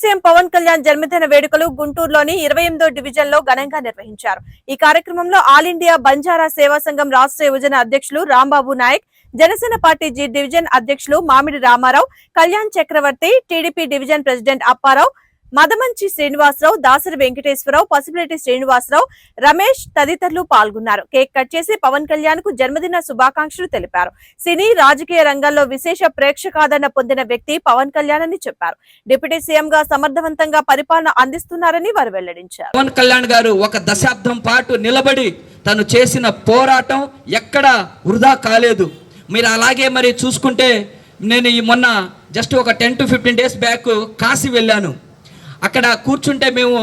CM Pawan Kalyan జన్మదిన వేడుకలు గుంటూరులోని ఇరవై ఎనిమిదో డివిజన్లో ఘనంగా నిర్వహించారు. ఈ కార్యక్రమంలో ఆల్ ఇండియా బంజారా సేవా సంఘం రాష్ట్ర యువజన అధ్యక్షులు Rambabu Nayak Janasena party G division అధ్యక్షులు Mamidi Ramarao Kalyan Chakravarthi TDP division president Apparao Madamanchi Srinivasarao Dasari Venkateswararao Pasipireddy Srinivasarao Ramesh తదితరులు పాల్గొన్నారు. కేక్ కట్ చేసి పవన్ కళ్యాణ్కు జన్మదిన శుభాకాంక్షలు తెలిపారు. సినీ రాజకీయ రంగంలో విశేష ప్రేక్షకాదరణ పొందిన వ్యక్తి పవన్ కళ్యాణ్ అని చెప్పారు. డిప్యూటీ సీఎం గా సమర్థవంతంగా పరిపాలన అందిస్తున్నారని వారు వెల్లడించారు. పవన్ కళ్యాణ్ గారు ఒక దశాబ్దం పాటు నిలబడి తను చేసిన పోరాటం ఎక్కడ వృధా కాలేదు. మీరు అలాగే మరి చూసుకుంటే నేను ఈ మొన్న జస్ట్ ఒక ten to fifteen days back Kashi వెళ్ళాను. అక్కడ కూర్చుంటే మేము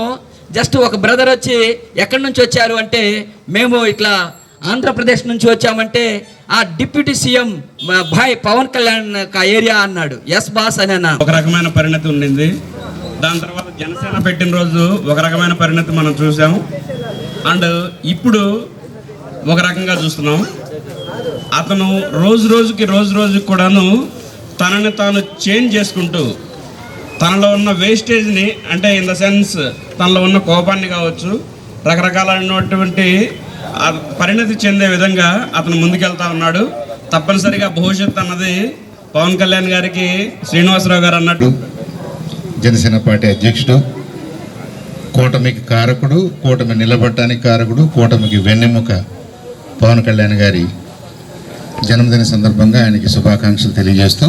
జస్ట్ ఒక బ్రదర్ వచ్చి ఎక్కడి నుంచి వచ్చారు అంటే మేము ఇట్లా ఆంధ్రప్రదేశ్ నుంచి వచ్చామంటే ఆ డిప్యూటీ సీఎం భాయ్ పవన్ కళ్యాణ్ కా ఏరియా అన్నాడు. ఎస్ బాస్ అని అన్నాడు ఒక రకమైన పరిణతి ఉండింది. దాని తర్వాత జనసేన పెట్టిన రోజు ఒక రకమైన పరిణతి మనం చూసాం. అండ్ ఇప్పుడు ఒక రకంగా చూస్తున్నాం. అతను రోజు రోజుకి రోజు రోజుకి కూడాను తనని తాను చేంజ్ చేసుకుంటూ తనలో ఉన్న వేస్టేజ్ని అంటే ఇన్ ద సెన్స్ తనలో ఉన్న కోపాన్ని కావచ్చు రకరకాలైనటువంటి పరిణతి చెందే విధంగా అతను ముందుకెళ్తా ఉన్నాడు. తప్పనిసరిగా భవిష్యత్ అన్నది పవన్ కళ్యాణ్ గారికి శ్రీనివాసరావు గారు అన్నట్టు. జనసేన పార్టీ అధ్యక్షుడు కూటమికి కారకుడు కూటమి నిలబడటానికి కారకుడు కూటమికి వెన్నెముక పవన్ కళ్యాణ్ గారి జన్మదిన సందర్భంగా ఆయనకి శుభాకాంక్షలు తెలియజేస్తూ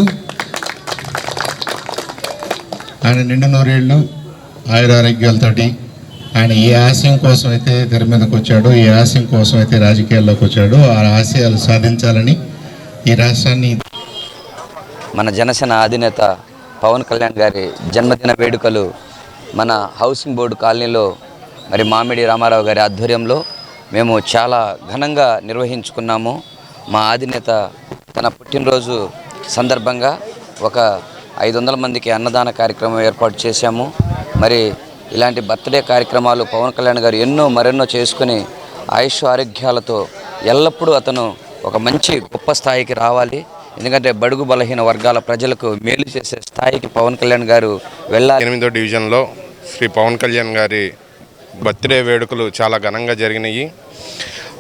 ఆయన నిండు నూరేళ్ళు ఆయురారోగ్యాలతోటి ఆయన ఏ ఆశయం కోసం అయితే తెర మీదకి వచ్చాడో ఏ ఆశయం కోసం అయితే రాజకీయాల్లోకి వచ్చాడో ఆ ఆశయాలు సాధించాలని ఈ రాష్ట్రాన్ని మన జనసేన అధినేత పవన్ కళ్యాణ్ గారి జన్మదిన వేడుకలు మన హౌసింగ్ బోర్డు కాలనీలో మరి మామిడి రామారావు గారి ఆధ్వర్యంలో మేము చాలా ఘనంగా నిర్వహించుకున్నాము. మా అధినేత తన పుట్టినరోజు సందర్భంగా ఒక ఐదు వందల మందికి అన్నదాన కార్యక్రమం ఏర్పాటు చేశాము. మరి ఇలాంటి బర్త్డే కార్యక్రమాలు పవన్ కళ్యాణ్ గారు ఎన్నో మరెన్నో చేసుకుని ఆయుష్ ఆరోగ్యాలతో ఎల్లప్పుడూ అతను ఒక మంచి గొప్ప స్థాయికి రావాలి. ఎందుకంటే బడుగు బలహీన వర్గాల ప్రజలకు మేలు చేసే స్థాయికి పవన్ కళ్యాణ్ గారు వెళ్ళాలి. ఎనిమిదో డివిజన్లో శ్రీ పవన్ కళ్యాణ్ గారి బర్త్డే వేడుకలు చాలా ఘనంగా జరిగినాయి.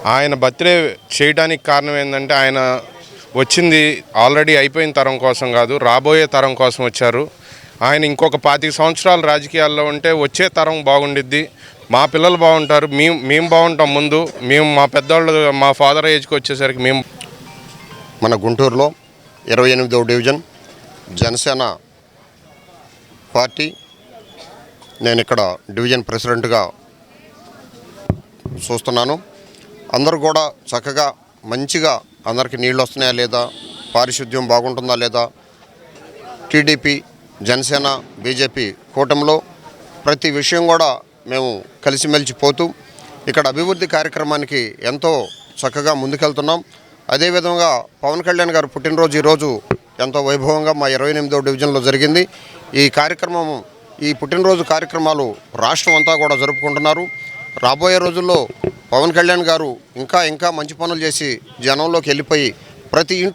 ఆయన బర్త్డే చేయడానికి కారణం ఏంటంటే ఆయన వచ్చింది ఆల్రెడీ అయిపోయిన తరం కోసం కాదు రాబోయే తరం కోసం వచ్చారు. ఆయన ఇంకొక పాతిక సంవత్సరాలు రాజకీయాల్లో ఉంటే వచ్చే తరం బాగుండిద్ది. మా పిల్లలు బాగుంటారు మేము మేము బాగుంటాం ముందు. మేము మా పెద్దవాళ్ళు మా ఫాదర్ ఏజ్కి వచ్చేసరికి మేము మన గుంటూరులో ఇరవై ఎనిమిదవ డివిజన్ జనసేన పార్టీ. నేను ఇక్కడ డివిజన్ ప్రెసిడెంట్గా చూస్తున్నాను. అందరూ కూడా చక్కగా మంచిగా అందరికీ నీళ్ళు వస్తున్నాయా లేదా? పారిశుద్ధ్యం బాగుంటుందా లేదా? టీడీపీ జనసేన బీజేపీ కూటమిలో ప్రతి విషయం కూడా మేము కలిసిమెలిచిపోతూ ఇక్కడ అభివృద్ధి కార్యక్రమానికి ఎంతో చక్కగా ముందుకెళ్తున్నాం. అదేవిధంగా పవన్ కళ్యాణ్ గారు పుట్టినరోజు ఈరోజు ఎంతో వైభవంగా మా ఇరవై ఎనిమిదో డివిజన్లో జరిగింది. ఈ కార్యక్రమం ఈ పుట్టినరోజు కార్యక్రమాలు రాష్ట్రం అంతా కూడా జరుపుకుంటున్నారు. రాబోయే రోజుల్లో పవన్ కళ్యాణ్ గారు ఇంకా ఇంకా మంచి పనులు చేసి జనంలోకి వెళ్ళిపోయి ప్రతి ఇంట్లో